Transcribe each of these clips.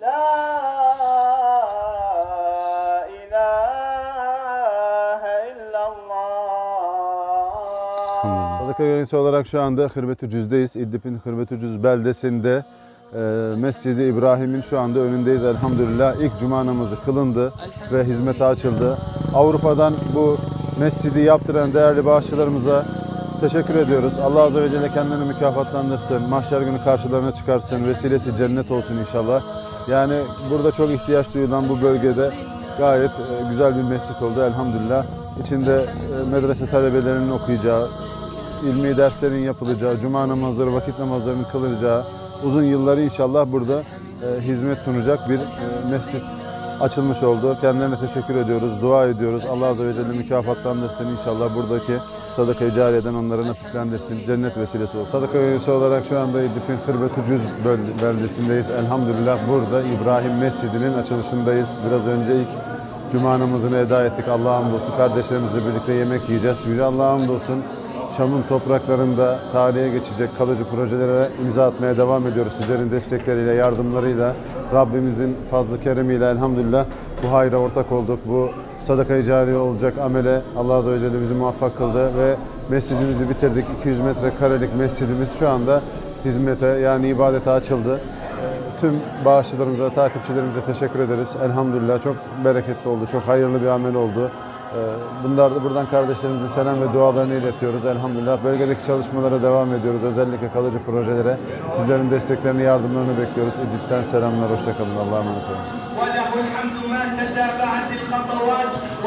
لا إله إلا الله Sadaka yöneticisi olarak şu anda Hırbet-ü Cüz'deyiz. İdlib'in Hırbet-ü Cüz beldesinde e, Mescid-i İbrahim'in şu anda önündeyiz elhamdülillah. İlk cuma namazı kılındı ve hizmete açıldı. Avrupa'dan bu mescidi yaptıran değerli bağışçılarımıza teşekkür ediyoruz. Allah Azze ve Celle kendilerini mükafatlandırsın. Mahşer günü karşılarına çıkarsın. Vesilesi cennet olsun inşallah. Yani burada çok ihtiyaç duyulan bu bölgede gayet e, güzel bir mescit oldu elhamdülillah. İçinde e, medrese talebelerinin okuyacağı, ilmi derslerin yapılacağı, cuma namazları, vakit namazlarının kılınacağı, uzun yılları inşallah burada e, hizmet sunacak bir mescit açılmış oldu. Kendilerine teşekkür ediyoruz, dua ediyoruz. Allah Azze ve Celle mükafatlandırsın inşallah buradaki sadaka-i cariyeden onlara nasiplendirsin, cennet vesilesi olsun. Sadaka üyesi olarak şu anda İdlib'in Kırbet-ü Cüz beldesindeyiz. Elhamdülillah burada İbrahim Mescidi'nin açılışındayız. Biraz önce ilk Cuma namazını eda ettik. Allah'a hamdolsun. Kardeşlerimizle birlikte yemek yiyeceğiz. Yüce Allah'a hamdolsun. Şam'ın topraklarında tarihe geçecek kalıcı projelere imza atmaya devam ediyoruz. Sizlerin destekleriyle, yardımlarıyla, Rabbimizin fazlı keremiyle elhamdülillah bu hayra ortak olduk. Bu sadaka-i cari olacak amele Allah Azze ve Celle bizi muvaffak kıldı ve mescidimizi bitirdik. 200 metrekarelik mescidimiz şu anda hizmete yani ibadete açıldı. Tüm bağışçılarımıza, takipçilerimize teşekkür ederiz. Elhamdülillah çok bereketli oldu, çok hayırlı bir amel oldu. Ee, Bunlar da buradan kardeşlerimizin selam ve dualarını iletiyoruz. Elhamdülillah bölgedeki çalışmalara devam ediyoruz. Özellikle kalıcı projelere. Sizlerin desteklerini, yardımlarını bekliyoruz. İdlib'den selamlar, hoşçakalın. Allah'a emanet olun.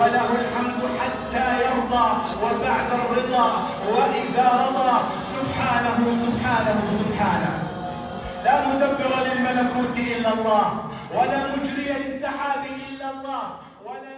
وله الحمد حتى يرضى وبعد الرضا وإذا رضى سبحانه سبحانه سبحانه. لا مدبر للملكوت إلا الله ولا مجري للسحاب إلا الله ولا